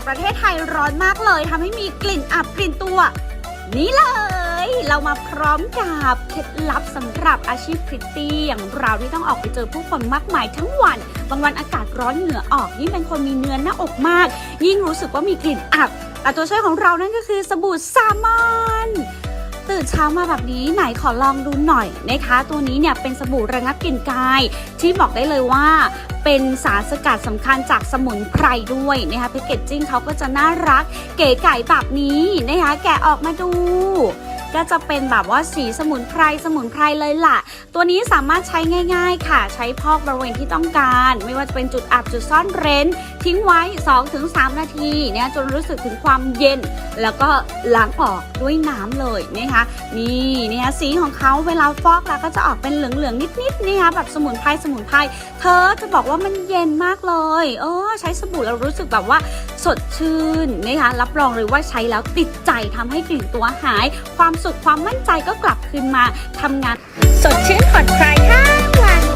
ศประเทศไทยร้อนมากเลยทำให้มีกลิ่นอับกลิ่นตัว นี่เลย เรามาพร้อมกับเคล็ดลับสำหรับอาชีพพริตตี้อย่างเราที่ต้องออกไปเจอผู้คนมากมายทั้งวัน บางวันอากาศร้อนเหงื่อออกยิ่งเป็นคนมีเนื้อหน้าอกมาก ยิ่งรู้สึกว่ามีกลิ่นอับแต่ตัวช่วยของเรานั่นก็คือสบู่ซามอน ตื่นเช้ามาแบบนี้ไหนขอลองดูหน่อยนะคะ ตัวนี้เนี่ยเป็นสบู่ระงับกลิ่นกาย ที่บอกได้เลยว่าเป็นสารสกัดสำคัญจากสมุนไพรด้วยนะคะแพคเกจจิ้งเขาก็จะน่ารัก เก๋ไก่แบบนี้นะคะแกะออกมาดู ก็จะเป็นแบบว่าสีสมุนไพรสมุนไพรเลยล่ะ ตัวนี้สามารถใช้ง่าย ๆ ค่ะ ใช้พอกบริเวณที่ต้องการ ไม่ว่าจะเป็นจุดอับจุดซ่อนเร้น ทิ้งไว้ 2-3 นาทีเนี่ยจนรู้สึกถึงความเย็น แล้วก็ล้างออกด้วยน้ำเลยนะคะนี่นะคะสีของเขาเวลาฟอกแล้วก็จะออกเป็นเหลืองๆนิดๆนะคะแบบสมุนไพรสมุนไพรเธอจะบอกว่ามันเย็นมากเลย เออ ใช้สบู่แล้วรู้สึกแบบว่าสดชื่นนะคะรับรองเลยว่าใช้แล้วติดใจทำให้กลิ่นตัวหาย ความสุขความมั่นใจก็กลับคืนมาทำงาน สดชื่นผ่อนคลายทั้งวัน